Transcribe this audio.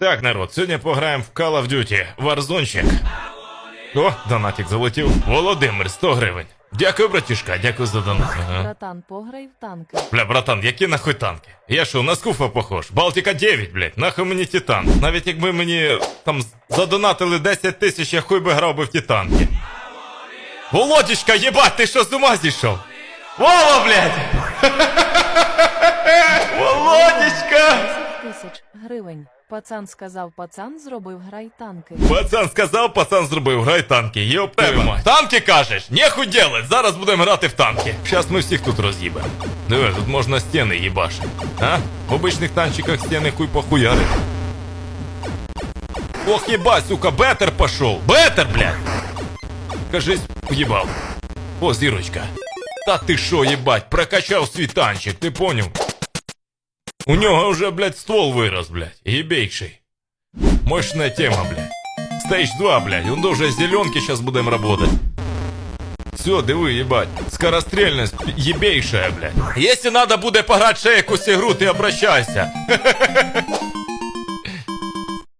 Так, народ, сьогодні пограємо в Call of Duty Warzone. О, донатик залетів. Володимир, 100 гривень. Дякую, братішка, дякую за донат. Ага. Братан, пограй в танки. Бля, братан, які нахуй танки? Я що, на скуфа похож? Балтика 9, блядь, нахуй мені ті танки. Навіть якби мені там задонатили 10 тисяч, я хуй би грав би в ті танки. Володічка, єбать, ти що з ума зійшов? Вова, блядь! Тисяч гривень. Пацан сказав, пацан зробив грай танки. Пацан сказав, пацан зробив, грай танки, твою мать. Танки кажеш? Нехуй делать, зараз будемо грати в танки. Щас ми всіх тут роз'їбемо. Диви, тут можна стіни їбашити. А? В обичних танчиках стіни хуй похуярить. Ох, ебать, сука, бетер пошел. Бетер, блядь. Кажись, уїбав. О, зірочка. Та ти шо, їбать, прокачав свій танчик, ти поняв? У нього вже, блядь, ствол вирос, блядь, ебейший. Мощная тема, блядь. Стейдж 2, блядь, он уже зеленки сейчас будем работать. Все, диви, ебать. Скорострельность ебейшая, блядь. Если надо буде пограти ще якусь ігру, ти обращайся.